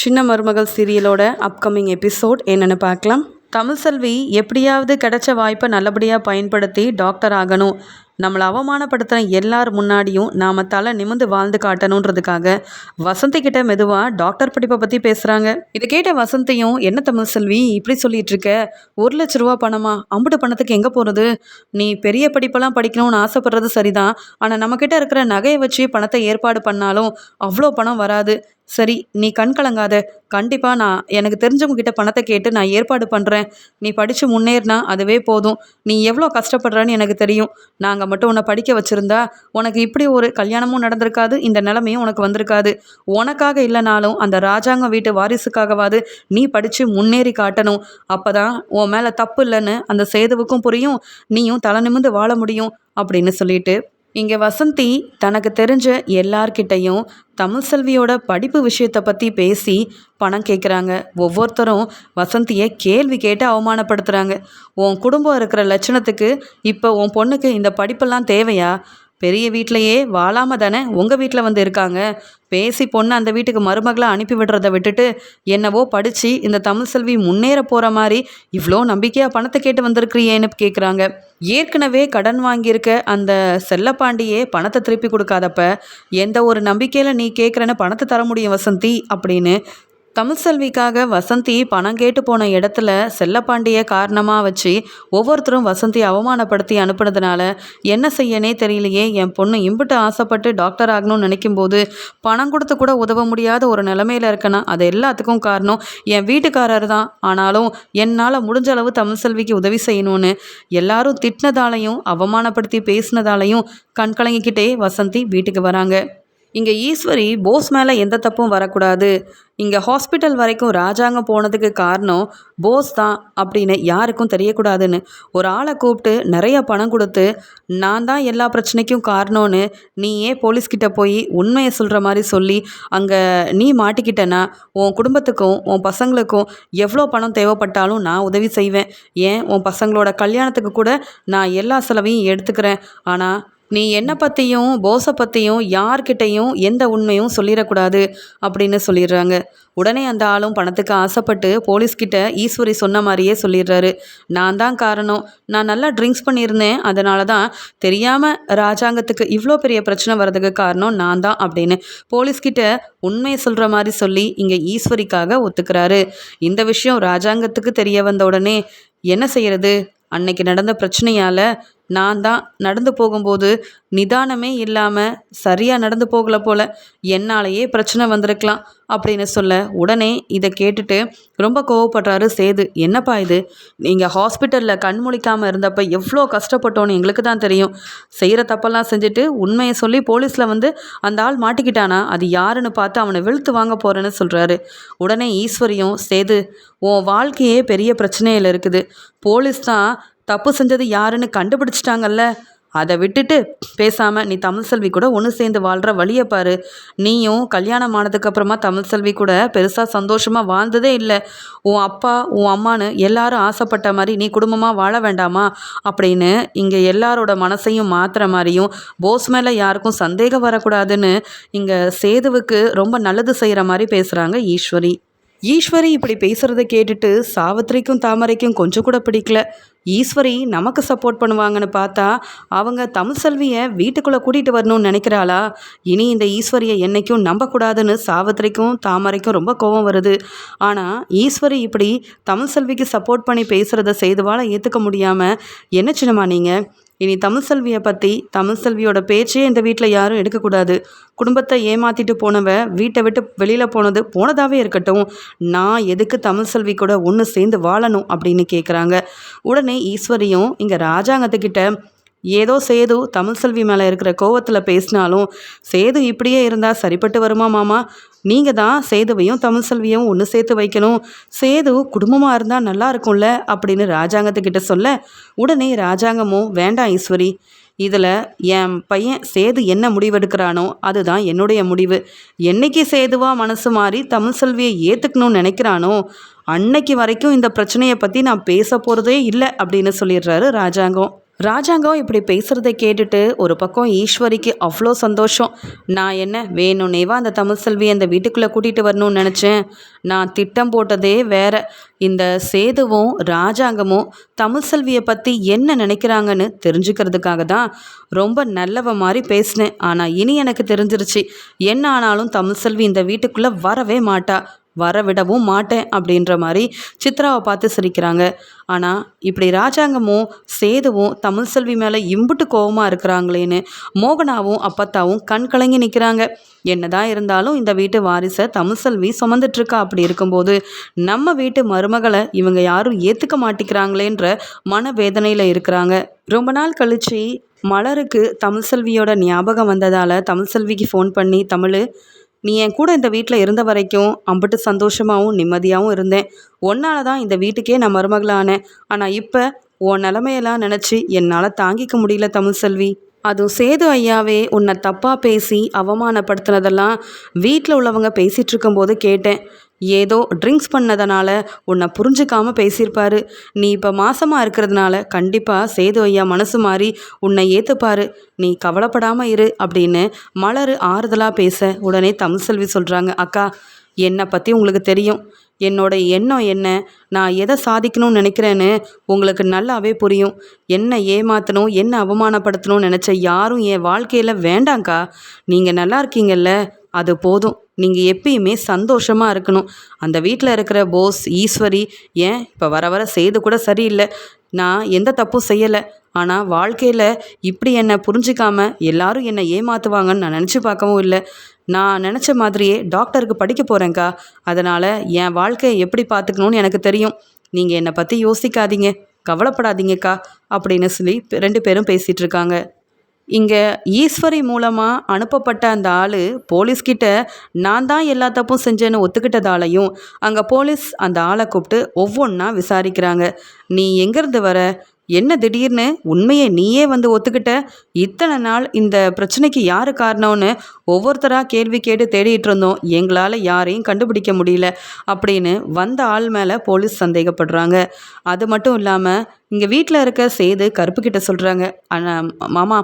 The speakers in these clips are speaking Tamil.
சின்ன மருமகள் சீரியலோட அப்கமிங் எபிசோட் என்னென்னு பார்க்கலாம். தமிழ் செல்வி எப்படியாவது கிடைச்ச வாய்ப்பை நல்லபடியாக பயன்படுத்தி டாக்டர் ஆகணும். நம்மளை அவமானப்படுத்துகிற எல்லார் முன்னாடியும் நாம் தலை நிமிந்து வாழ்ந்து காட்டணுன்றதுக்காக வசந்தி கிட்ட மெதுவாக டாக்டர் படிப்பை பற்றி பேசுகிறாங்க இதை கேட்ட வசந்தியும் என்ன தமிழ் செல்வி இப்படி சொல்லிட்டு இருக்க? ஒரு லட்ச ரூபா பணமா? அம்புட்டு பணத்துக்கு எங்கே போகிறது நீ பெரிய படிப்பெல்லாம் படிக்கணும்னு ஆசைப்படுறது சரிதான். ஆனால் நம்மக்கிட்ட இருக்கிற நகையை வச்சு பணத்தை ஏற்பாடு பண்ணாலும் அவ்வளோ பணம் வராது. சரி நீ கண் கலங்காத. கண்டிப்பாக நான் எனக்கு தெரிஞ்சவங்க கிட்ட பணத்தை கேட்டு நான் ஏற்பாடு பண்ணுறேன் நீ படித்து முன்னேறினா அதுவே போதும். நீ எவ்வளோ கஷ்டப்படுறன்னு எனக்கு தெரியும். நாங்கள் மட்டும் உன்னை படிக்க வச்சுருந்தா உனக்கு இப்படி ஒரு கல்யாணமும் நடந்திருக்காது இந்த நிலமையும் உனக்கு வந்திருக்காது. உனக்காக இல்லைனாலும் அந்த ராஜாங்க வீட்டு வாரிசுக்காகவாது நீ படித்து முன்னேறி காட்டணும். அப்போ தான் உன் மேலே தப்பு இல்லைன்னு அந்த சேதுவுக்கும் புரியும் நீயும் தலை நிமிந்து வாழ முடியும் அப்படின்னு சொல்லிட்டு இங்கே வசந்தி தனக்கு தெரிஞ்ச எல்லார்கிட்டையும் தமிழ் செல்வியோட படிப்பு விஷயத்தை பற்றி பேசி பணம் கேட்குறாங்க ஒவ்வொருத்தரும் வசந்தியை கேள்வி கேட்டு அவமானப்படுத்துகிறாங்க உன் குடும்பம் இருக்கிற லட்சணத்துக்கு இப்போ உன் பொண்ணுக்கு இந்த படிப்பெல்லாம் தேவையா? பெரிய வீட்டிலையே வாழாம தானே உங்கள் வீட்டில் வந்து இருக்காங்க? பேசி பொண்ணு அந்த வீட்டுக்கு மருமகளை அனுப்பி விடுறத விட்டுட்டு என்னவோ படித்து இந்த தமிழ் செல்வி முன்னேற போகிற மாதிரி இவ்வளோ நம்பிக்கையாக பணத்தை கேட்டு வந்திருக்கிறியேன்னு கேட்குறாங்க ஏற்கனவே கடன் வாங்கியிருக்க அந்த செல்லப்பாண்டியே பணத்தை திருப்பி கொடுக்காதப்ப எந்த ஒரு நம்பிக்கையில் நீ கேட்குறேன்னு பணத்தை தர முடியும் வசந்தி அப்படின்னு தமிழ்செல்விக்காக வசந்தி பணம் கேட்டு போன இடத்துல செல்லப்பாண்டிய காரணமாக வச்சு ஒவ்வொருத்தரும் வசந்தி அவமானப்படுத்தி அனுப்புனதுனால என்ன செய்யனே தெரியலையே என் பொண்ணு இம்பிட்டு ஆசைப்பட்டு டாக்டர் ஆகணும்னு நினைக்கும் போது பணம் கொடுத்து கூட உதவ முடியாத ஒரு நிலமையில இருக்கேனா? அது எல்லாத்துக்கும் காரணம் என் வீட்டுக்காரர் தான். ஆனாலும் என்னால் முடிஞ்ச அளவு தமிழ்செல்விக்கு உதவி செய்யணும்னு எல்லாரும் திட்டினதாலையும் அவமானப்படுத்தி பேசினதாலையும் கண்கலங்கிக்கிட்டே வசந்தி வீட்டுக்கு வராங்க. இங்கே ஈஸ்வரி போஸ் மேலே எந்த தப்பும் வரக்கூடாது. இங்கே ஹாஸ்பிட்டல் வரைக்கும் ராஜாங்கம் போனதுக்கு காரணம் போஸ் தான் அப்படின்னு யாருக்கும் தெரியக்கூடாதுன்னு. ஒரு ஆளை கூப்பிட்டு நிறைய பணம் கொடுத்து நான் தான் எல்லா பிரச்சனைக்கும் காரணம்னு நீ ஏன் போலீஸ்கிட்ட போய் உண்மையை சொல்கிற மாதிரி சொல்லி அங்கே நீ மாட்டிக்கிட்டேன்னா உன் குடும்பத்துக்கும் உன் பசங்களுக்கும் எவ்வளோ பணம் தேவைப்பட்டாலும் நான் உதவி செய்வேன். ஏன்? உன் பசங்களோட கல்யாணத்துக்கு கூட நான் எல்லா செலவையும் எடுத்துக்கிறேன். ஆனால் நீ என்னை பற்றியும் போஸை பற்றியும் யார்கிட்டையும் எந்த உண்மையும் சொல்லிடக்கூடாது அப்படின்னு சொல்லிடுறாங்க. உடனே அந்த ஆளும் பணத்துக்கு ஆசைப்பட்டு போலீஸ்கிட்ட ஈஸ்வரி சொன்ன மாதிரியே சொல்லிடுறாரு. நான் தான் காரணம். நான் நல்லா ட்ரிங்க்ஸ் பண்ணியிருந்தேன். அதனால தான் தெரியாமல் ராஜாங்கத்துக்கு இவ்வளோ பெரிய பிரச்சனை வர்றதுக்கு காரணம் நான் தான் அப்படின்னு போலீஸ்கிட்ட உண்மையை சொல்கிற மாதிரி சொல்லி இங்கே ஈஸ்வரிக்காக ஒத்துக்கிறாரு. இந்த விஷயம் ராஜாங்கத்துக்கு தெரிய வந்த உடனே என்ன செய்கிறது அன்னைக்கு நடந்த பிரச்சனையால் நான் தான் நடந்து போகும்போது நிதானமே இல்லாமல் சரியாக நடந்து போகல போல என்னாலேயே பிரச்சனை வந்திருக்கலாம் அப்படின்னு சொல்ல உடனே இதை கேட்டுட்டு ரொம்ப கோவப்படுறாரு சேது. என்னப்பா இது? நீங்கள் ஹாஸ்பிட்டலில் கண் முழிக்காமல் இருந்தப்போ எவ்வளோ கஷ்டப்பட்டோன்னு எங்களுக்கு தான் தெரியும். செய்கிற தப்பெல்லாம் செஞ்சுட்டு உண்மையை சொல்லி போலீஸில் வந்து அந்த ஆள் மாட்டிக்கிட்டானா? அது யாருன்னு பார்த்து அவனை வெளுத்து வாங்க போகிறேன்னு சொல்கிறாரு உடனே ஈஸ்வரியும் சேது உன் வாழ்க்கையே பெரிய பிரச்சனையில் இருக்குது. போலீஸ் தான் தப்பு செஞ்சது யாருன்னு கண்டுபிடிச்சிட்டாங்கல்ல? அதை விட்டுட்டு பேசாமல் நீ தமிழ் செல்வி கூட ஒன்று சேர்ந்து வாழ்கிற வழியை பாரு. நீயும் கல்யாணம் ஆனதுக்கப்புறமா தமிழ் செல்வி கூட பெருசாக சந்தோஷமாக வாழ்ந்ததே இல்லை. உன் அப்பா உன் அம்மானு எல்லாரும் ஆசைப்பட்ட மாதிரி நீ குடும்பமாக வாழ வேண்டாமா? அப்படின்னு இங்கே எல்லாரோட மனசையும் மாற்றுற மாதிரியும் போஸ் மேலே யாருக்கும் சந்தேகம் வரக்கூடாதுன்னு இங்கே சேதுவுக்கு ரொம்ப நல்லது செய்கிற மாதிரி பேசுகிறாங்க ஈஸ்வரி. ஈஸ்வரி இப்படி பேசுகிறத கேட்டுட்டு சாவித்திரிக்கும் தாமரைக்கும் கொஞ்சம் கூட பிடிக்கல. ஈஸ்வரி நமக்கு சப்போர்ட் பண்ணுவாங்கன்னு பார்த்தா அவங்க தமிழ் செல்வியை வீட்டுக்குள்ளே கூட்டிகிட்டு வரணும்னு நினைக்கிறாளா? இனி இந்த ஈஸ்வரியை என்றைக்கும் நம்பக்கூடாதுன்னு சாவித்திரிக்கும் தாமரைக்கும் ரொம்ப கோபம் வருது. ஆனால் ஈஸ்வரி இப்படி தமிழ் செல்விக்கு சப்போர்ட் பண்ணி பேசுகிறத செய்துவால ஏற்றுக்க முடியாமல் என்ன சின்னமா நீங்கள் இனி தமிழ் செல்வியை பற்றி தமிழ் செல்வியோட பேச்சே இந்த வீட்டில் யாரும் எடுக்கக்கூடாது. குடும்பத்தை ஏமாற்றிட்டு போனவ வீட்டை விட்டு வெளியில் போனது போனதாகவே இருக்கட்டும். நான் எதுக்கு தமிழ் செல்வி கூட ஒன்று சேர்ந்து வாழணும் அப்படின்னு கேட்குறாங்க உடனே ஈஸ்வரியும் இங்கே ராஜாங்கத்துக்கிட்ட ஏதோ சேது தமிழ் செல்வி மேலே இருக்கிற கோவத்தில் பேசினாலும் சேது இப்படியே இருந்தால் சரிப்பட்டு வருமா மாமா? நீங்கள் தான் சேதுவையும் தமிழ் செல்வியும் ஒன்று சேர்த்து வைக்கணும். சேது குடும்பமாக இருந்தால் நல்லா இருக்கும்ல அப்படின்னு ராஜாங்கத்துக்கிட்ட சொல்ல உடனே ராஜாங்கமும் வேண்டாம் ஈஸ்வரி இதில் என் பையன் சேது என்ன முடிவெடுக்கிறானோ அதுதான் என்னுடைய முடிவு. என்னைக்கு சேதுவாக மனசு மாறி தமிழ் செல்வியை ஏற்றுக்கணும்னு நினைக்கிறானோ அன்னைக்கு வரைக்கும் இந்த பிரச்சனையை பற்றி நான் பேச போகிறதே இல்லை அப்படின்னு சொல்லிடுறாரு ராஜாங்கம். ராஜாங்கம் இப்படி பேசுகிறத கேட்டுட்டு ஒரு பக்கம் ஈஸ்வரிக்கு அவ்வளோ சந்தோஷம். நான் என்ன வேணும்னேவா அந்த தமிழ் செல்வி அந்த வீட்டுக்குள்ளே கூட்டிகிட்டு வரணும்னு நினச்சேன். நான் திட்டம் போட்டதே வேற. இந்த சேதுவும் ராஜாங்கமும் தமிழ் செல்வியை பற்றி என்ன நினைக்கிறாங்கன்னு தெரிஞ்சுக்கிறதுக்காக தான் ரொம்ப நல்லவ மாதிரி பேசினேன். ஆனால் இனி எனக்கு தெரிஞ்சிருச்சு என்ன ஆனாலும் தமிழ் செல்வி இந்த வீட்டுக்குள்ளே வரவே மாட்டா. வர விடவும் மாட்டேன் அப்படின்ற மாதிரி சித்ராவை பார்த்து சிரிக்கிறாங்க. ஆனால் இப்படி ராஜாங்கமும் சேதுவும் தமிழ் செல்வி மேலே இம்புட்டு கோபமாக இருக்கிறாங்களேன்னு மோகனாவும் அப்பத்தாவும் கண் கலங்கி நிற்கிறாங்க என்னதான் இருந்தாலும் இந்த வீட்டு வாரிசை தமிழ் செல்வி சுமந்துட்டுருக்கா அப்படி இருக்கும்போது நம்ம வீட்டு மருமகளை இவங்க யாரும் ஏற்றுக்க மாட்டேங்கிறாங்களேன்ற மனவேதனையில் இருக்கிறாங்க. ரொம்ப நாள் கழிச்சு மலருக்கு தமிழ் செல்வியோட ஞாபகம் வந்ததால் தமிழ் செல்விக்கு ஃபோன் பண்ணி தமிழ் நீ என் கூட இந்த வீட்டில் இருந்த வரைக்கும் அம்பிட்டு சந்தோஷமாகவும் நிம்மதியாகவும் இருந்தேன். ஒன்னால தான் இந்த வீட்டுக்கே நான் மருமகளானேன். ஆனால் இப்போ உன் நிலமையெல்லாம் நினச்சி என்னால் தாங்கிக்க முடியல தமிழ் செல்வி. அதுவும் சேது ஐயாவே உன்னை தப்பாக பேசி அவமானப்படுத்தினதெல்லாம் வீட்டில் உள்ளவங்க பேசிகிட்டு இருக்கும்போது கேட்டேன். ஏதோ ட்ரிங்க்ஸ் பண்ணதனால உன்னை புரிஞ்சுக்காமல் பேசியிருப்பாரு. நீ இப்போ மாசமாக இருக்கிறதுனால கண்டிப்பாக சேது ஐயா மனசு மாறி உன்னை ஏற்றுப்பாரு நீ கவலைப்படாமல் இரு அப்படின்னு மலர் ஆறுதலாக பேச உடனே தமிழ்செல்வி சொல்கிறாங்க அக்கா என்னை பற்றி உங்களுக்கு தெரியும். என்னோட எண்ணம் என்ன? நான் எதை சாதிக்கணும்னு நினைக்கிறேன்னு உங்களுக்கு நல்லாவே புரியும். என்ன ஏமாற்றணும் என்ன அவமானப்படுத்தணும்னு நினச்ச யாரும் என் வாழ்க்கையில் வேண்டாங்க்கா நீங்கள் நல்லா இருக்கீங்கல்ல அது போதும். நீங்கள் எப்பயுமே சந்தோஷமாக இருக்கணும். அந்த வீட்டில் இருக்கிற போஸ் ஈஸ்வரி ஏன் இப்போ வர வர செய்து கூட சரியில்லை. நான் எந்த தப்பும் செய்யலை. ஆனால் வாழ்க்கையில் இப்படி என்னை புரிஞ்சிக்காம எல்லாரும் என்னை ஏமாற்றுவாங்கன்னு நான் நினச்சி பார்க்கவும் இல்லை. நான் நினச்ச மாதிரியே டாக்டருக்கு படிக்க போகிறேங்க்கா அதனால் என் வாழ்க்கையை எப்படி பார்த்துக்கணுன்னு எனக்கு தெரியும். நீங்கள் என்னை பற்றி யோசிக்காதீங்க. கவலைப்படாதீங்கக்கா. அப்படின்னு சொல்லி ரெண்டு பேரும் பேசிகிட்டு இருக்காங்க. இங்கே ஈஸ்வரி மூலமாக அனுப்பப்பட்ட அந்த ஆள் போலீஸ்கிட்ட நான் தான் எல்லா தப்பும் செஞ்சேன்னு ஒத்துக்கிட்டதாலையும் அங்கே போலீஸ் அந்த ஆளை கூப்பிட்டு ஒவ்வொன்றா விசாரிக்கிறாங்க. நீ எங்கேருந்து வர? என்ன திடீர்னு? உண்மையை நீயே வந்து ஒத்துக்கிட்ட? இத்தனை நாள் இந்த பிரச்சனைக்கு யார் காரணம்னு ஒவ்வொருத்தராக கேள்வி கேட்டு தேடிட்டு இருந்தோம். எங்களால் யாரையும் கண்டுபிடிக்க முடியல அப்படின்னு வந்த ஆள் மேலே போலீஸ் சந்தேகப்படுறாங்க. அது மட்டும் இல்லாமல் இங்கே வீட்டில் இருக்க சேது கருப்புக்கிட்ட சொல்கிறாங்க சொல்கிறாங்க மாமா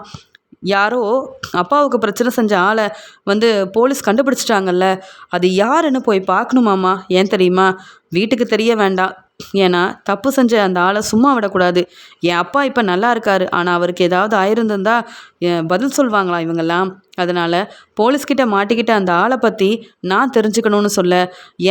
யாரோ அப்பாவுக்கு பிரச்சனை செஞ்ச ஆளை வந்து போலீஸ் கண்டுபிடிச்சிட்டாங்கல்ல அது யாருன்னு போய் பார்க்கணுமாம்மா? ஏன் தெரியுமா? வீட்டுக்கு தெரிய வேண்டாம். ஏன்னா தப்பு செஞ்ச அந்த ஆளை சும்மா விடக்கூடாது. என் அப்பா இப்போ நல்லா இருக்காரு. ஆனால் அவருக்கு ஏதாவது ஆயிருந்திருந்தா பதில் சொல்வாங்களா இவங்கெல்லாம்? அதனால் போலீஸ்கிட்ட மாட்டிக்கிட்ட அந்த ஆளை பற்றி நான் தெரிஞ்சுக்கணும்னு சொல்ல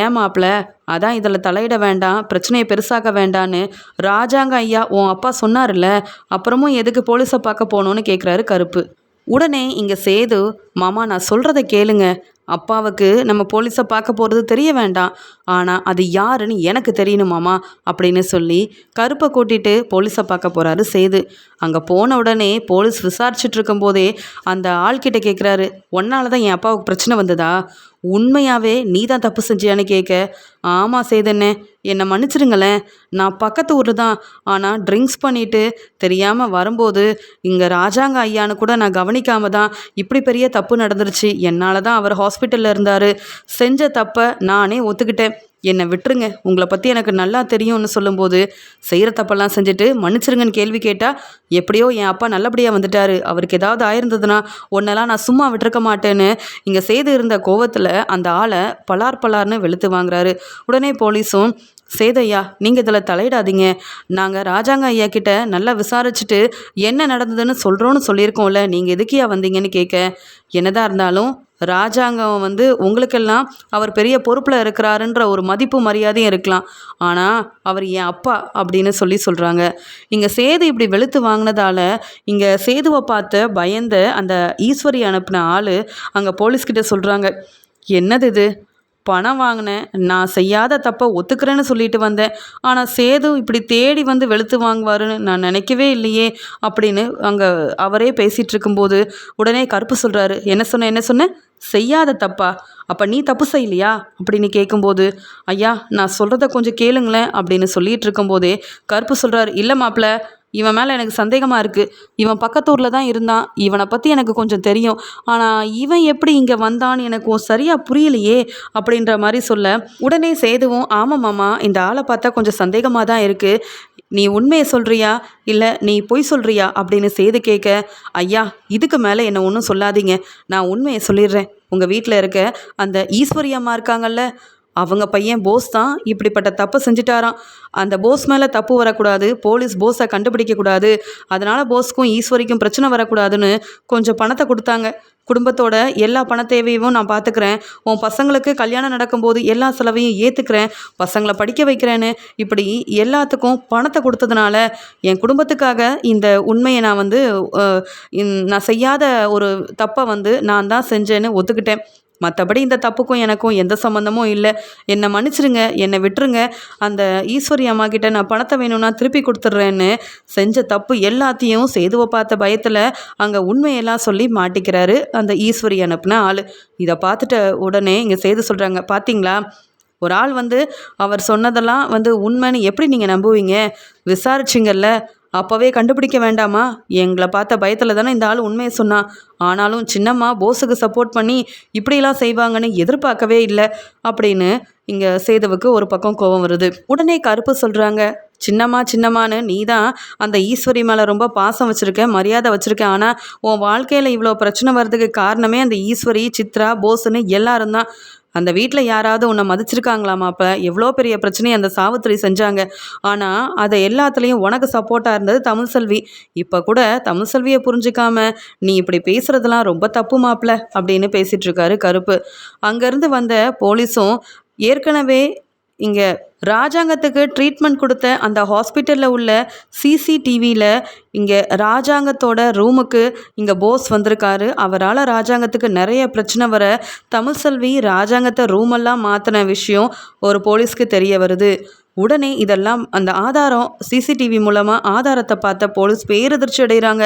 ஏன் மாப்பிள்ள அதான் இதில் தலையிட வேண்டாம் பிரச்சனையை பெருசாக்க வேண்டான்னு ராஜாங்க ஐயா உன் அப்பா சொன்னார்ல அப்புறமும் எதுக்கு போலீஸை பார்க்க போகணுன்னு கேட்குறாரு கருப்பு. உடனே இங்கே சேது மாமா நான் சொல்கிறத கேளுங்க. அப்பாவுக்கு நம்ம போலீஸை பார்க்க போகிறது தெரிய வேண்டாம். ஆனால் அது யாருன்னு எனக்கு தெரியணுமாமா அப்படின்னு சொல்லி கருப்பை கூட்டிகிட்டு போலீஸை பார்க்க போகிறாரு சேது. அங்கே போன உடனே போலீஸ் விசாரிச்சுட்டு இருக்கும்போதே அந்த ஆள்கிட்ட கேட்குறாரு ஒன்னால் தான் என் அப்பாவுக்கு பிரச்சனை வந்ததா? உண்மையாகவே நீ தான் தப்பு செஞ்சியான்னு கேட்க. ஆமாம் சேதண்ணே என்னை மன்னிச்சிடுங்களேன் நான் பக்கத்து ஊர் தான். ஆனால் ட்ரிங்க்ஸ் பண்ணிவிட்டு தெரியாமல் வரும்போது இங்கே ராஜாங்க ஐயான்னு கூட நான் கவனிக்காம தான் இப்படி பெரிய தப்பு நடந்துருச்சு. என்னால் தான் அவர் ஹாஸ்பிட்டலில் இருந்தார். செஞ்ச தப்பை நானே ஒத்துக்கிட்டேன். என்னை விட்டுருங்க. உங்களை பற்றி எனக்கு நல்லா தெரியும்னு சொல்லும்போது செய்கிற தப்பெல்லாம் செஞ்சுட்டு மன்னிச்சிருங்கன்னு கேள்வி கேட்டால் எப்படியோ என் அப்பா நல்லபடியாக வந்துட்டார். அவருக்கு ஏதாவது ஆயிருந்ததுன்னா ஒன்னெல்லாம் நான் சும்மா விட்டுருக்க மாட்டேன்னு இங்கே செய்து இருந்த கோவத்தில் அந்த ஆளை பலார் பலார்னு வெளுத்து வாங்குறாரு. உடனே போலீஸும் சேதையா நீங்கள் இதில் தலையிடாதீங்க. நாங்கள் ராஜாங்க ஐயா கிட்ட நல்லா விசாரிச்சுட்டு என்ன நடந்ததுன்னு சொல்கிறோன்னு சொல்லியிருக்கோம்ல நீங்கள் எதுக்கியா வந்தீங்கன்னு கேட்க என்னதான் இருந்தாலும் ராஜாங்கம் வந்து உங்களுக்கெல்லாம் அவர் பெரிய பொறுப்பில் இருக்கிறாருன்ற ஒரு மதிப்பு மரியாதையும் இருக்கலாம். ஆனால் அவர் என் அப்பா அப்படின்னு சொல்லி சொல்கிறாங்க இங்கே சேது இப்படி வெளுத்து வாங்கினதால இங்கே சேதுவை பார்த்து பயந்த அந்த ஈஸ்வரி அனுப்பின ஆள் அங்கே போலீஸ்கிட்ட சொல்கிறாங்க என்னது இது? பணம் வாங்கினேன். நான் செய்யாத தப்பை ஒத்துக்கிறேன்னு சொல்லிட்டு வந்தேன். ஆனால் சேது இப்படி தேடி வந்து வெளுத்து வாங்குவாருன்னு நான் நினைக்கவே இல்லையே அப்படின்னு அங்கே அவரே பேசிகிட்டு இருக்கும்போது உடனே கருப்பு சொல்கிறாரு என்ன சொன்னேன் என்ன சொன்னேன் செய்யாத தப்பா? அப்போ நீ தப்பு செய்யலையா? அப்படின்னு கேட்கும்போது ஐயா நான் சொல்கிறத கொஞ்சம் கேளுங்களேன் அப்படின்னு சொல்லிகிட்டு இருக்கும்போதே கருப்பு சொல்கிறாரு இல்லை மாப்பிள்ள இவன் மேலே எனக்கு சந்தேகமாக இருக்குது இவன் பக்கத்தூரில் தான் இருந்தான். இவனை பற்றி எனக்கு கொஞ்சம் தெரியும். ஆனால் இவன் எப்படி இங்கே வந்தான்னு எனக்கு சரியாக புரியலையே அப்படின்ற மாதிரி சொல்ல உடனே சேதுவும் ஆமாம் மாமா இந்த ஆளை பார்த்தா கொஞ்சம் சந்தேகமாக தான் இருக்குது நீ உண்மையை சொல்கிறியா இல்லை நீ பொய் சொல்கிறியா அப்படின்னு செய்து கேட்க ஐயா இதுக்கு மேலே என்னை ஒன்றும் சொல்லாதீங்க. நான் உண்மையை சொல்லிடுறேன். உங்கள் வீட்டில் இருக்க அந்த ஈஸ்வரி அம்மா இருக்காங்கல்ல அவங்க பையன் போஸ் தான் இப்படிப்பட்ட தப்பு செஞ்சுட்டாராம். அந்த போஸ் மேலே தப்பு வரக்கூடாது போலீஸ் போஸை கண்டுபிடிக்கக்கூடாது அதனால் போஸ்க்கும் ஈஸ்வரிக்கும் பிரச்சனை வரக்கூடாதுன்னு கொஞ்சம் பணத்தை கொடுத்தாங்க. குடும்பத்தோட எல்லா பண தேவையும் நான் பார்த்துக்கிறேன் உன் பசங்களுக்கு கல்யாணம் நடக்கும்போது எல்லா செலவையும் ஏற்றுக்கிறேன் பசங்களை படிக்க வைக்கிறேன்னு இப்படி எல்லாத்துக்கும் பணத்தை கொடுத்ததுனால என் குடும்பத்துக்காக இந்த உண்மையை நான் வந்து இந்- நான் செய்யாத ஒரு தப்பை வந்து நான் தான் செஞ்சேன்னு ஒத்துக்கிட்டேன். மற்றபடி இந்த தப்புக்கும் எனக்கும் எந்த சம்மந்தமும் இல்லை. என்னை மன்னிச்சிருங்க என்னை விட்டுருங்க. அந்த ஈஸ்வரி அம்மா கிட்ட நான் பணத்தை வேணும்னா திருப்பி கொடுத்துட்றேன்னு செஞ்ச தப்பு எல்லாத்தையும் சேதுவை பார்த்த பயத்தில் அங்கே உண்மையெல்லாம் சொல்லி மாட்டிக்கிறாரு அந்த ஈஸ்வரி அனுப்புன ஆள். இதை பார்த்துட்ட உடனே இங்கே சேது சொல்கிறாங்க பார்த்தீங்களா ஒரு ஆள் வந்து அவர் சொன்னதெல்லாம் வந்து உண்மைன்னு எப்படி நீங்கள் நம்புவீங்க? விசாரிச்சிங்கல்ல. அப்போவே கண்டுபிடிக்க வேண்டாமா? எங்களை பார்த்த பயத்தில் தானே இந்த ஆள் உண்மையை சொன்னான் ஆனாலும் சின்னம்மா போஸுக்கு சப்போர்ட் பண்ணி இப்படியெல்லாம் செய்வாங்கன்னு எதிர்பார்க்கவே இல்லை அப்படின்னு இங்கே சேதுவுக்கு ஒரு பக்கம் கோபம் வருது. உடனே கருப்பு சொல்கிறாங்க சின்னம்மா சின்னம்மான்னு நீ தான் அந்த ஈஸ்வரி மேலே ரொம்ப பாசம் வச்சுருக்க மரியாதை வச்சுருக்க. ஆனால் உன் வாழ்க்கையில் இவ்வளோ பிரச்சனை வர்றதுக்கு காரணமே அந்த ஈஸ்வரி சித்ரா போஸ்ன்னு எல்லாரும் தான் அந்த வீட்டில் யாராவது உன்னை மதிச்சிருக்காங்களாமா அப்போ? எவ்வளோ பெரிய பிரச்சனையை அந்த சாவித்திரி செஞ்சாங்க. ஆனால் அதை எல்லாத்துலேயும் உனக்கு சப்போர்ட்டாக இருந்தது தமிழ் செல்வி. இப்போ கூட தமிழ் செல்வியை புரிஞ்சுக்காம நீ இப்படி பேசுகிறதெல்லாம் ரொம்ப தப்பு மாப்ள அப்படின்னு பேசிகிட்ருக்காரு கருப்பு. அங்கேருந்து வந்த போலீஸும் ஏற்கனவே இங்கே ராஜாங்கத்துக்கு ட்ரீட்மெண்ட் கொடுத்த அந்த ஹாஸ்பிட்டலில் உள்ள சிசிடிவியில் இங்கே ராஜாங்கத்தோட ரூமுக்கு இங்கே போஸ் வந்திருக்காரு. அவரால் ராஜாங்கத்துக்கு நிறைய பிரச்சனை வர தமிழ் செல்வி ராஜாங்கத்தை ரூமெல்லாம் மாற்றின விஷயம் ஒரு போலீஸ்க்கு தெரிய வருது. உடனே இதெல்லாம் அந்த ஆதாரம் சிசிடிவி மூலமாக ஆதாரத்தை பார்த்த போலீஸ் பேரதிர்ச்சி அடைகிறாங்க.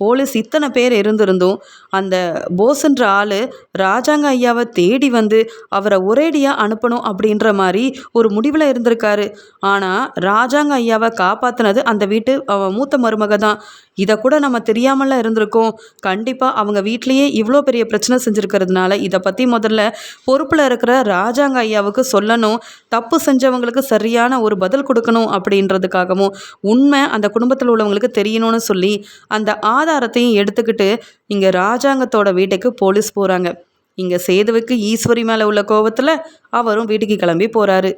போலீஸ் இத்தனை பேர் இருந்திருந்தும் அந்த போஸ்ன்ற ஆள் ராஜாங்க ஐயாவை தேடி வந்து அவரை ஒரேடியாக அனுப்பணும் அப்படின்ற மாதிரி ஒரு முடிவில் இருந்திருக்காரு. ஆனால் ராஜாங்க ஐயாவை காப்பாற்றினது அந்த வீட்டு மூத்த மருமக தான் இதை கூட நம்ம தெரியாமலாம் இருந்திருக்கோம். கண்டிப்பாக அவங்க வீட்லேயே இவ்வளோ பெரிய பிரச்சனை செஞ்சுருக்கிறதுனால இதை பற்றி முதல்ல பொறுப்பில் இருக்கிற ராஜாங்க ஐயாவுக்கு சொல்லணும். தப்பு செஞ்சவங்களுக்கு சரியான ஒரு பதில் கொடுக்கணும் அப்படின்றதுக்காகவும் உண்மை அந்த குடும்பத்தில் உள்ளவங்களுக்கு தெரியணும்னு சொல்லி அந்த ஆதாரத்தையும் எடுத்துக்கிட்டு இங்கே ராஜாங்கத்தோட வீட்டுக்கு போலீஸ் போகிறாங்க இங்கே சேதுவுக்கு ஈஸ்வரி மேலே உள்ள கோபத்தில் அவரும் வீட்டுக்கு கிளம்பி போகிறாரு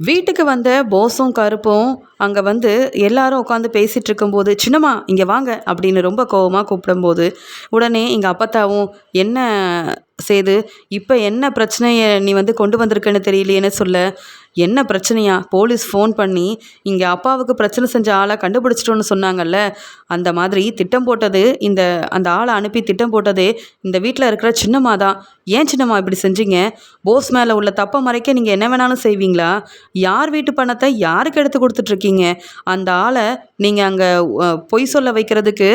வீட்டுக்கு வந்த போஸும் கருப்பும் அங்கே வந்து எல்லாரும் உட்காந்து பேசிகிட்டு இருக்கும்போது சின்னம்மா இங்கே வாங்க அப்படின்னு ரொம்ப கோவமாக கூப்பிடும்போது உடனே எங்கள் அப்பத்தாவும் என்ன சேது இப்போ என்ன பிரச்சனையை நீ வந்து கொண்டு வந்திருக்கன்னு தெரியலையேன்னு சொல்ல. என்ன பிரச்சனையா? போலீஸ் ஃபோன் பண்ணி இங்கே அப்பாவுக்கு பிரச்சனை செஞ்ச ஆளை கண்டுபிடிச்சிட்டோன்னு சொன்னாங்கல்ல அந்த மாதிரி திட்டம் போட்டது இந்த அந்த ஆளை அனுப்பி திட்டம் போட்டதே இந்த வீட்டில் இருக்கிற சின்னம்மா தான். ஏன் சின்னம்மா இப்படி செஞ்சீங்க? போஸ் மேலே உள்ள தப்பை மறைக்க நீங்கள் என்ன வேணாலும் செய்வீங்களா? யார் வீட்டு பணத்தை யாருக்கு எடுத்து கொடுத்துட்ருக்கீங்க? அந்த ஆளை நீங்கள் அங்கே பொய் சொல்ல வைக்கிறதுக்கு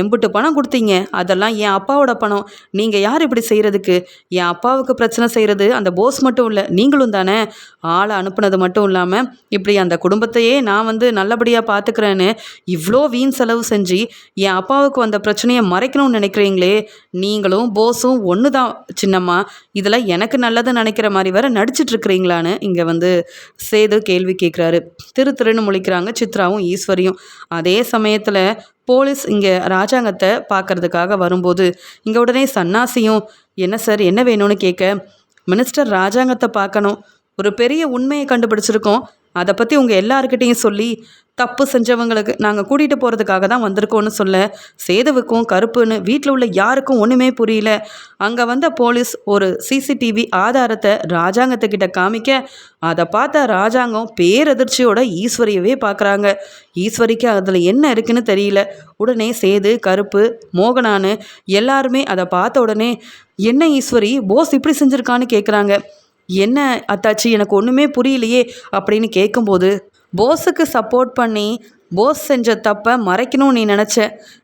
எம்புட்டு பணம் கொடுத்தீங்க. அதெல்லாம் என் அப்பாவோட பணம். நீங்கள் யார் இப்படி செய்கிறதுக்கு என் அப்பாவுக்கு பிரச்சனை செய்கிறது அந்த போஸ் மட்டும் இல்லை நீங்களும் தானே? ஆளை அனுப்புனது மட்டும் இல்லாமல் இப்படி அந்த குடும்பத்தையே நான் வந்து நல்லபடியாக பார்த்துக்கிறேன்னு இவ்வளோ வீண் செலவு செஞ்சு என் அப்பாவுக்கு வந்த பிரச்சனையை மறைக்கணும்னு நினைக்கிறீங்களே? நீங்களும் போஸும் ஒன்று தான் சின்ன சின்னம்மா இதில் எனக்கு நல்லது நினைக்கிற மாதிரி வேற நடிச்சிட்டு இருக்கிறீங்களான்னு இங்கே வந்து சேது கேள்வி கேட்குறாரு திரு திருன்னு முழிக்கிறாங்க சித்ராவும் ஈஸ்வரியும். அதே சமயத்தில் போலீஸ் இங்கே ராஜாங்கத்தை பார்க்கறதுக்காக வரும்போது இங்கே உடனே சன்னாசியும் என்ன சார் என்ன வேணும்னு கேட்க மினிஸ்டர் ராஜாங்கத்தை பார்க்கணும் ஒரு பெரிய உண்மையை கண்டுபிடிச்சிருக்கோம். அதை பற்றி உங்கள் எல்லாருக்கிட்டேயும் சொல்லி தப்பு செஞ்சவங்களுக்கு நாங்கள் கூட்டிகிட்டு போகிறதுக்காக தான் வந்திருக்கோம்னு சொல்ல சேதுவுக்கும் கருப்புன்னு வீட்டில் உள்ள யாருக்கும் ஒன்றுமே புரியல. அங்கே வந்த போலீஸ் ஒரு சிசிடிவி ஆதாரத்தை ராஜாங்கத்துக்கிட்ட காமிக்க அதை பார்த்த ராஜாங்கம் பேரதிர்ச்சியோட ஈஸ்வரியவே பார்க்குறாங்க ஈஸ்வரிக்கு அதில் என்ன இருக்குன்னு தெரியல. உடனே சேது கருப்பு மோகனான்னு எல்லாருமே அதை பார்த்த உடனே என்ன ஈஸ்வரி போஸ் இப்படி செஞ்சுருக்கான்னு கேட்குறாங்க என்ன அத்தாச்சி எனக்கு ஒன்றுமே புரியலையே அப்படின்னு கேட்கும்போது போஸுக்கு சப்போர்ட் பண்ணி போஸ் செஞ்ச தப்பை மறைக்கணும்னு நீ நினச்ச.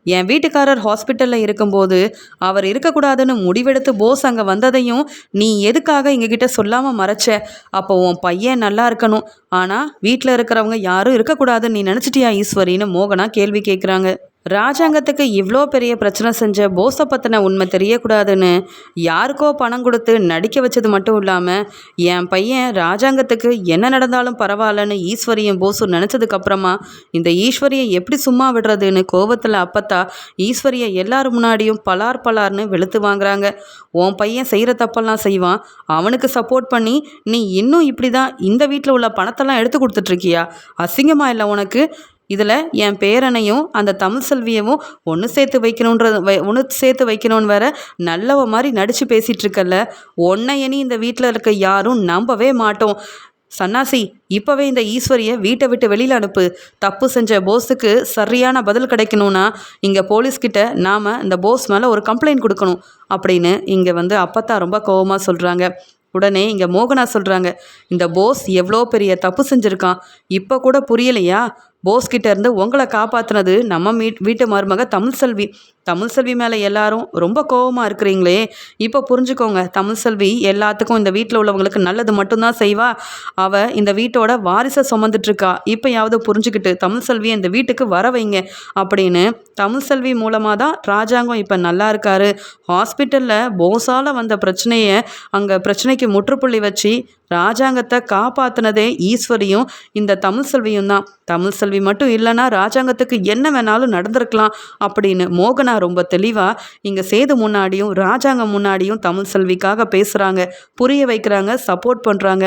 என் வீட்டுக்காரர் ஹாஸ்பிட்டலில் இருக்கும்போது அவர் இருக்கக்கூடாதுன்னு முடிவெடுத்து போஸ் அங்கே வந்ததையும் நீ எதுக்காக எங்ககிட்ட சொல்லாமல் மறைச்ச? அப்போ உன் பையன் நல்லா இருக்கணும். ஆனால் வீட்டில் இருக்கிறவங்க யாரும் இருக்கக்கூடாதுன்னு நீ நினச்சிட்டியா ஈஸ்வரின்னு மோகனா கேள்வி கேட்குறாங்க ராஜாங்கத்துக்கு இவ்வளோ பெரிய பிரச்சனை செஞ்ச போஸை பற்றின உண்மை தெரியக்கூடாதுன்னு யாருக்கோ பணம் கொடுத்து நடிக்க வச்சது மட்டும் இல்லாமல் என் பையன் ராஜாங்கத்துக்கு என்ன நடந்தாலும் பரவாயில்லன்னு ஈஸ்வரியும் போஸும் நினச்சதுக்கப்புறமா இந்த ஈஸ்வரியை எப்படி சும்மா விடுறதுன்னு கோபத்தில் அப்பத்தா ஈஸ்வரியை எல்லார் முன்னாடியும் பலார் பலார்னு வெளுத்து வாங்குறாங்க. உன் பையன் செய்கிற தப்பெல்லாம் செய்வான். அவனுக்கு சப்போர்ட் பண்ணி நீ இன்னும் இப்படி தான் இந்த வீட்டில் உள்ள பணத்தெல்லாம் எடுத்து கொடுத்துட்ருக்கியா அசிங்கமாக இல்லை உனக்கு? இதில் என் பேரனையும் அந்த தமிழ் செல்வியவும் ஒன்று சேர்த்து வைக்கணுன்ற ஒன்று சேர்த்து வைக்கணும்னு வேற நல்லவ மாதிரி நடித்து பேசிகிட்ருக்கல்ல ஒன்றை இனி இந்த வீட்டில் இருக்க யாரும் நம்பவே மாட்டோம். சன்னாசி இப்போவே இந்த ஈஸ்வரியை வீட்டை விட்டு வெளியில் அனுப்பு. தப்பு செஞ்ச போஸுக்கு சரியான பதில் கிடைக்கணும்னா இங்கே போலீஸ்கிட்ட நாம் இந்த போஸ் மேலே ஒரு கம்ப்ளைண்ட் கொடுக்கணும் அப்படின்னு இங்கே வந்து அப்பத்தா ரொம்ப கோபமாக சொல்கிறாங்க உடனே இங்கே மோகனா சொல்கிறாங்க இந்த போஸ் எவ்வளோ பெரிய தப்பு செஞ்சுருக்கான். இப்போ கூட புரியலையா? போஸ்கிட்ட இருந்து உங்களை காப்பாற்றினது நம்ம மீ வீட்டு மருமக தமிழ் செல்வி. தமிழ் செல்வி மேலே எல்லாரும் ரொம்ப கோபமாக இருக்கிறீங்களே இப்போ புரிஞ்சுக்கோங்க. தமிழ் செல்வி எல்லாத்துக்கும் இந்த வீட்டில் உள்ளவங்களுக்கு நல்லது மட்டும்தான் செய்வா. அவள் இந்த வீட்டோட வாரிசை சுமந்துட்டுருக்கா இப்போயாவது புரிஞ்சுக்கிட்டு தமிழ் செல்வியை இந்த வீட்டுக்கு வர வைங்க அப்படின்னு தமிழ் செல்வி மூலமாக தான் ராஜாங்கம் இப்போ நல்லா இருக்காரு. ஹாஸ்பிட்டலில் போஸால் வந்த பிரச்சனையை அங்கே பிரச்சனைக்கு முற்றுப்புள்ளி வச்சு ராஜாங்கத்தை காப்பாற்றினதே ஈஸ்வரியும் இந்த தமிழ் செல்வியும் தான். தமிழ் செல்வி மட்டும் இல்லைன்னா ராஜாங்கத்துக்கு என்ன வேணாலும் நடந்திருக்கலாம் அப்படின்னு மோகனா ரொம்ப தெளிவாக இங்கே சேது முன்னாடியும் ராஜாங்கம் முன்னாடியும் தமிழ் செல்விக்காக பேசுகிறாங்க புரிய வைக்கிறாங்க சப்போர்ட் பண்ணுறாங்க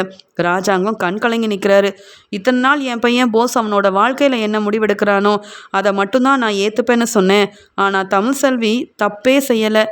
ராஜாங்கம் கண் கலங்கி நிற்கிறாரு இத்தனை நாள் என் பையன் போஸ் அவனோட வாழ்க்கையில் என்ன முடிவெடுக்கிறானோ அதை மட்டும்தான் நான் ஏற்றுப்பேன்னு சொன்னேன். ஆனால் தமிழ் செல்வி தப்பே செய்யலை.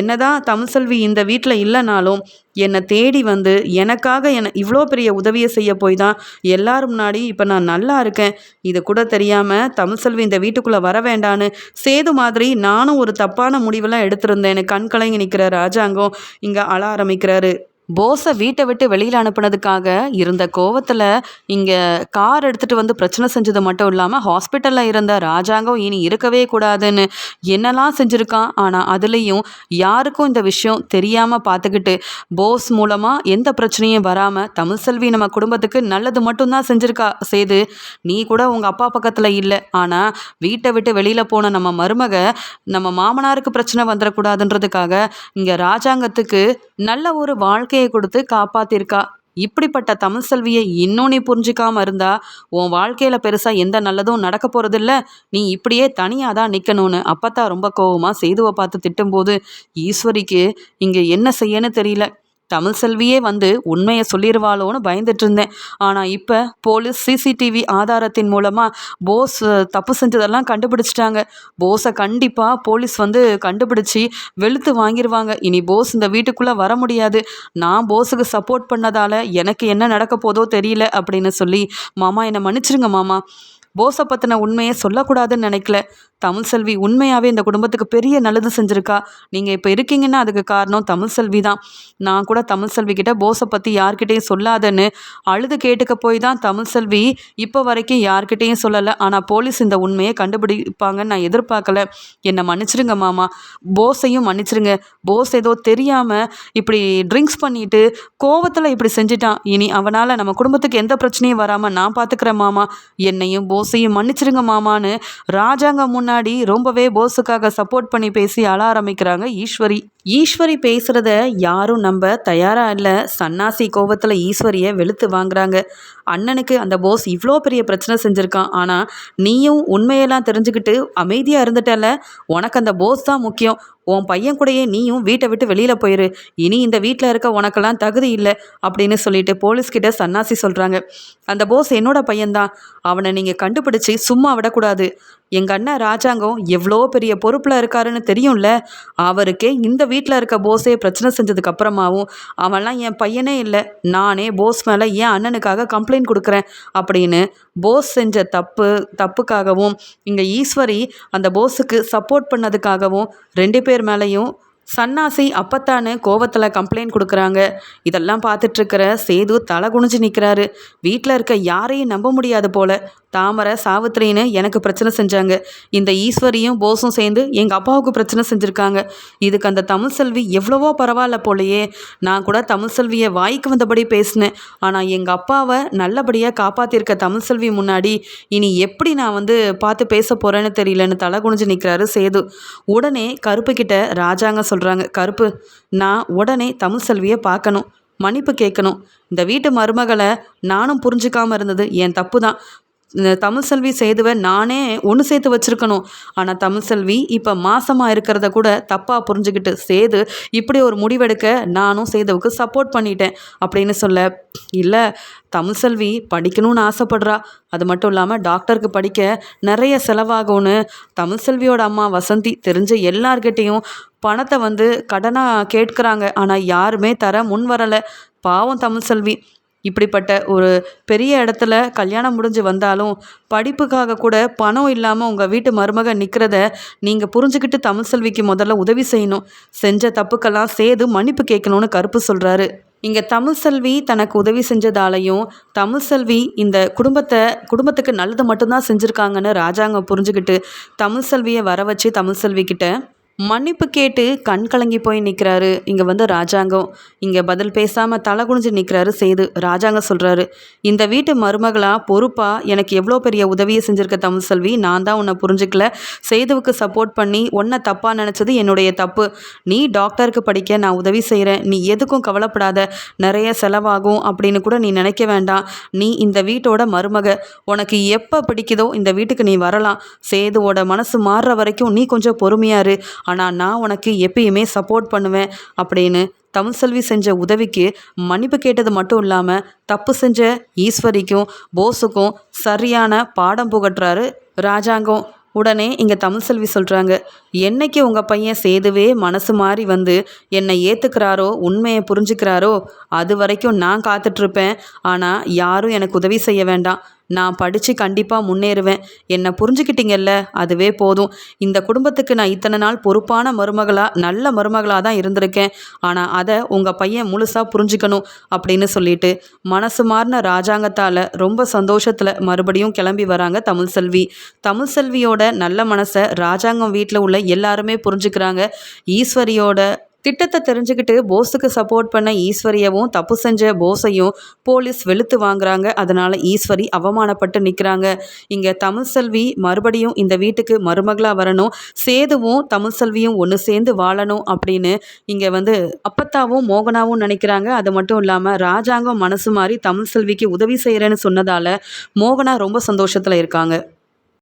என்னதான் தமிழ்செல்வி இந்த வீட்டில் இல்லைனாலும் என்னை தேடி வந்து எனக்காக என்னை இவ்வளோ பெரிய உதவியை செய்ய போய் தான் எல்லாரும் முன்னாடி இப்போ நான் நல்லா இருக்கேன். இது கூட தெரியாமல் தமிழ்செல்வி இந்த வீட்டுக்குள்ளே வர வேண்டான்னு சேது மாதிரி நானும் ஒரு தப்பான முடிவெல்லாம் எடுத்திருந்தேன். கண் கலங்கி நிற்கிற ராஜாங்கம் இங்கே அழ ஆரம்பிக்கிறாரு. போஸை வீட்டை விட்டு வெளியில் அனுப்புனதுக்காக இருந்த கோவத்தில் இங்கே கார் எடுத்துகிட்டு வந்து பிரச்சனை செஞ்சது மட்டும் இல்லாமல் ஹாஸ்பிட்டலில் இருந்த ராஜாங்கம் இனி இருக்கவே கூடாதுன்னு என்னெல்லாம் செஞ்சுருக்கான்? ஆனால் அதுலேயும் யாருக்கும் இந்த விஷயம் தெரியாமல் பார்த்துக்கிட்டு போஸ் மூலமாக எந்த பிரச்சனையும் வராமல் தமிழ் செல்வி நம்ம குடும்பத்துக்கு நல்லது மட்டும்தான் செஞ்சுருக்கா? செய்து நீ கூட உங்கள் அப்பா பக்கத்தில் இல்லை. ஆனால் வீட்டை விட்டு வெளியில் போன நம்ம மருமக நம்ம மாமனாருக்கு பிரச்சனை வந்துடக்கூடாதுன்றதுக்காக இங்கே ராஜாங்கத்துக்கு நல்ல ஒரு வாழ்க்கை வாழ்க்கையை கொடுத்து காப்பாத்திருக்கா? இப்படிப்பட்ட தமிழ் செல்வியை இன்னும் நீ புரிஞ்சிக்காம இருந்தா உன் வாழ்க்கையில பெருசா எந்த நல்லதும் நடக்க போறதில்ல. நீ இப்படியே தனியாக தான் நிக்கணும்னு அப்பத்தா ரொம்ப கோவமா செய்துவை பார்த்து திட்டும்போது ஈஸ்வரிக்கு இங்க என்ன செய்யன்னு தெரியல. தமிழ் செல்வியே வந்து உண்மையை சொல்லிடுவாளோன்னு பயந்துட்டு இருந்தேன். ஆனால் இப்போ போலீஸ் சிசிடிவி ஆதாரத்தின் மூலமாக போஸ் தப்பு செஞ்சதெல்லாம் கண்டுபிடிச்சிட்டாங்க. போஸை கண்டிப்பாக போலீஸ் வந்து கண்டுபிடிச்சி வெளுத்து வாங்கிடுவாங்க இனி போஸ் இந்த வீட்டுக்குள்ளே வர முடியாது. நான் போஸுக்கு சப்போர்ட் பண்ணதால் எனக்கு என்ன நடக்க போதோ தெரியல அப்படின்னு சொல்லி மாமா என்னை மன்னிச்சிருங்க மாமா. போஸை பற்றின உண்மையை சொல்லக்கூடாதுன்னு நினைக்கல. தமிழ் செல்வி உண்மையாகவே இந்த குடும்பத்துக்கு பெரிய நல்லது செஞ்சுருக்கா? நீங்கள் இப்போ இருக்கீங்கன்னா அதுக்கு காரணம் தமிழ் செல்வி தான். நான் கூட தமிழ் செல்வி கிட்ட போஸை பற்றி யார்கிட்டையும் சொல்லாதன்னு அழுது கேட்டுக்க போய் தான் தமிழ் செல்வி இப்போ வரைக்கும் யார்கிட்டையும் சொல்லலை. ஆனால் போலீஸ் இந்த உண்மையை கண்டுபிடிப்பாங்கன்னு நான் எதிர்பார்க்கல. என்னை மன்னிச்சிருங்க மாமா. போஸையும் மன்னிச்சிருங்க. போஸ் ஏதோ தெரியாமல் இப்படி ட்ரிங்க்ஸ் பண்ணிட்டு கோவத்தில் இப்படி செஞ்சிட்டான். இனி அவனால் நம்ம குடும்பத்துக்கு எந்த பிரச்சனையும் வராமல் நான் பார்த்துக்கிறேன் மாமா. என்னையும் போஸையும் மன்னிச்சிருங்க மாமான்னு ராஜாங்க முன்னாடி முன்னாடி ரொம்பவே போஸுக்காக சப்போர்ட் பண்ணி பேசி அழ ஆரம்பிக்கிறாங்க ஈஸ்வரி. ஈஸ்வரி பேசுகிறத யாரும் நம்ப தயாராக இல்லை. சன்னாசி கோபத்தில் ஈஸ்வரியை வெளுத்து வாங்குறாங்க. அண்ணனுக்கு அந்த போஸ் இவ்வளோ பெரிய பிரச்சனை செஞ்சுருக்கான். ஆனால் நீயும் உண்மையெல்லாம் தெரிஞ்சுக்கிட்டு அமைதியாக இருந்துட்டல உனக்கு அந்த போஸ் தான் முக்கியம். உன் பையன் கூடயே நீயும் வீட்டை விட்டு வெளியில் போயிரு. இனி இந்த வீட்டில் இருக்க உனக்கெல்லாம் தகுதி இல்லை அப்படின்னு சொல்லிட்டு போலீஸ்கிட்ட சன்னாசி சொல்கிறாங்க அந்த போஸ் என்னோட பையன்தான். அவனை நீங்கள் கண்டுபிடிச்சி சும்மா விடக்கூடாது. எங்கள் அண்ணன் ராஜாங்கம் எவ்வளோ பெரிய பொறுப்பில் இருக்காருன்னு தெரியும்ல? அவருக்கே இந்த வீட்டில் இருக்க போஸே பிரச்சனை செஞ்சதுக்கு அப்புறமாவும் அவன்லாம் என் பையனே இல்லை நானே போஸ் மேலே என் அண்ணனுக்காக கம்ப்ளைண்ட் கொடுக்குறேன் அப்படின்னு போஸ் செஞ்ச தப்பு தப்புக்காகவும் இங்கே ஈஸ்வரி அந்த போஸுக்கு சப்போர்ட் பண்ணதுக்காகவும் ரெண்டு பேர் பேர் மேலேயும் சன்னாசி அப்பத்தானு கோவத்தில் கம்ப்ளைண்ட் கொடுக்குறாங்க. இதெல்லாம் பார்த்துட்ருக்கிற சேது தலை குனிஞ்சு நிற்கிறாரு வீட்டில் இருக்க யாரையும் நம்ப முடியாது போல. தாமரை சாவித்திரின்னு எனக்கு பிரச்சனை செஞ்சாங்க. இந்த ஈஸ்வரியும் போஸும் சேர்ந்து எங்கள் அப்பாவுக்கு பிரச்சனை செஞ்சுருக்காங்க. இதுக்கு அந்த தமிழ் செல்வி எவ்வளவோ பரவாயில்ல போலையே. நான் கூட தமிழ் செல்வியை வாய்க்கு வந்தபடி பேசினேன். ஆனால் எங்கள் அப்பாவை நல்லபடியாக காப்பாற்றிருக்க தமிழ் செல்வி முன்னாடி இனி எப்படி நான் வந்து பார்த்து பேச போகிறேன்னு தெரியலன்னு தலை குனிஞ்சு நிற்கிறாரு சேது. உடனே கருப்பு கிட்ட ராஜாங்க சொல்கிறாங்க கருப்பு நான் உடனே தமிழ் செல்வியை பார்க்கணும். மன்னிப்பு கேட்கணும். இந்த வீட்டு மருமகளை நானும் புரிஞ்சுக்காமல் இருந்தது என் தப்பு தான் தமிழ் செல்வி சேதுவை நானே ஒன்று சேர்த்து வச்சுருக்கணும். ஆனால் தமிழ் செல்வி இப்போ மாசமாக இருக்கிறத கூட தப்பாக புரிஞ்சுக்கிட்டு சேது இப்படி ஒரு முடிவெடுக்க நானும் சேதுவுக்கு சப்போர்ட் பண்ணிட்டேன் அப்படின்னு சொல்ல இல்லை தமிழ் செல்வி படிக்கணும்னு ஆசைப்படுறா. அது மட்டும் இல்லாமல் டாக்டருக்கு படிக்க நிறைய செலவாகும்னு தமிழ் செல்வியோட அம்மா வசந்தி தெரிஞ்ச எல்லார்கிட்டேயும் பணத்தை வந்து கடனாக கேட்குறாங்க. ஆனால் யாருமே தர முன் வரலை பாவம் தமிழ் செல்வி. இப்படிப்பட்ட ஒரு பெரிய இடத்துல கல்யாணம் முடிஞ்சு வந்தாலும் படிப்புக்காக கூட பணம் இல்லாமல் உங்கள் வீட்டு மருமக நிற்கிறத நீங்கள் புரிஞ்சுக்கிட்டு தமிழ் செல்விக்கு முதல்ல உதவி செய்யணும். செஞ்ச தப்புக்கெல்லாம் சேது மன்னிப்பு கேட்கணும்னு கருப்பு சொல்கிறாரு இங்கே தமிழ் செல்வி தனக்கு உதவி செஞ்சதாலையும் தமிழ் செல்வி இந்த குடும்பத்தை குடும்பத்துக்கு நல்லது மட்டும்தான் செஞ்சுருக்காங்கன்னு ராஜாங்க புரிஞ்சுக்கிட்டு தமிழ் செல்வியை வர வச்சு தமிழ் செல்விக்கிட்ட மன்னிப்பு கேட்டு கண் கலங்கி போய் நிற்கிறாரு இங்கே வந்து ராஜாங்கம். இங்கே பதில் பேசாமல் தலை குனிஞ்சு நிற்கிறாரு சேது. ராஜாங்கம் சொல்கிறாரு இந்த வீட்டு மருமகளாக பொறுப்பாக எனக்கு எவ்வளோ பெரிய உதவியை செஞ்சுருக்க தமிழ் செல்வி நான் தான் உன்னை புரிஞ்சுக்கல. சேதுவுக்கு சப்போர்ட் பண்ணி உன்னை தப்பாக நினச்சது என்னுடைய தப்பு. நீ டாக்டருக்கு படிக்க நான் உதவி செய்கிறேன் நீ எதுக்கும் கவலைப்படாத. நிறைய செலவாகும் அப்படின்னு கூட நீ நினைக்க வேண்டாம். நீ இந்த வீட்டோட மருமக. உனக்கு எப்போ பிடிக்குதோ இந்த வீட்டுக்கு நீ வரலாம். சேதுவோட மனசு மாறுற வரைக்கும் நீ கொஞ்சம் பொறுமையாரு ஆனால் நான் உனக்கு எப்பயுமே சப்போர்ட் பண்ணுவேன் அப்படின்னு தமிழ் செல்வி செஞ்ச உதவிக்கு மன்னிப்பு கேட்டது மட்டும் இல்லாமல் தப்பு செஞ்ச ஈஸ்வரிக்கும் போஸுக்கும் சரியான பாடம் புகட்டுறாரு ராஜாங்கம். உடனே இங்கே தமிழ் செல்வி சொல்கிறாங்க என்னைக்கு உங்கள் பையன் சேதுவே மனசு மாறி வந்து என்னை ஏற்றுக்கிறாரோ உண்மையை புரிஞ்சுக்கிறாரோ அது வரைக்கும் நான் காத்துட்ருப்பேன் ஆனால் யாரும் எனக்கு உதவி செய்ய வேண்டாம். நான் படித்து கண்டிப்பாக முன்னேறுவேன். என்னை புரிஞ்சுக்கிட்டீங்கல்ல? அதுவே போதும். இந்த குடும்பத்துக்கு நான் இத்தனை நாள் பொறுப்பான மருமகளாக நல்ல மருமகளாக தான் இருந்திருக்கேன். ஆனால் அதை உங்கள் பையன் முழுசாக புரிஞ்சுக்கணும் அப்படின்னு சொல்லிட்டு மனசு மாறின ராஜாங்கத்தால் ரொம்ப சந்தோஷத்தில் மறுபடியும் கிளம்பி வராங்க தமிழ் செல்வி தமிழ் செல்வியோட நல்ல மனசை ராஜாங்கம் வீட்டில் உள்ள எல்லாருமே புரிஞ்சுக்கிறாங்க. ஈஸ்வரியோட திட்டத்தை தெரிஞ்சுக்கிட்டு போஸுக்கு சப்போர்ட் பண்ண ஈஸ்வரியவும் தப்பு செஞ்ச போஸையும் போலீஸ் வெளுத்து வாங்குறாங்க. அதனால் ஈஸ்வரி அவமானப்பட்டு நிற்கிறாங்க இங்கே தமிழ் செல்வி மறுபடியும் இந்த வீட்டுக்கு மருமகளாக வரணும். சேதுவும் தமிழ் செல்வியும் ஒன்று சேர்ந்து வாழணும் அப்படின்னு இங்கே வந்து அப்பத்தாவும் மோகனாவும் நினைக்கிறாங்க. அது மட்டும் இல்லாமல் ராஜாங்கம் மனசு மாதிரி தமிழ் செல்விக்கு உதவி செய்கிறேன்னு சொன்னதால் மோகனா ரொம்ப சந்தோஷத்தில் இருக்காங்க.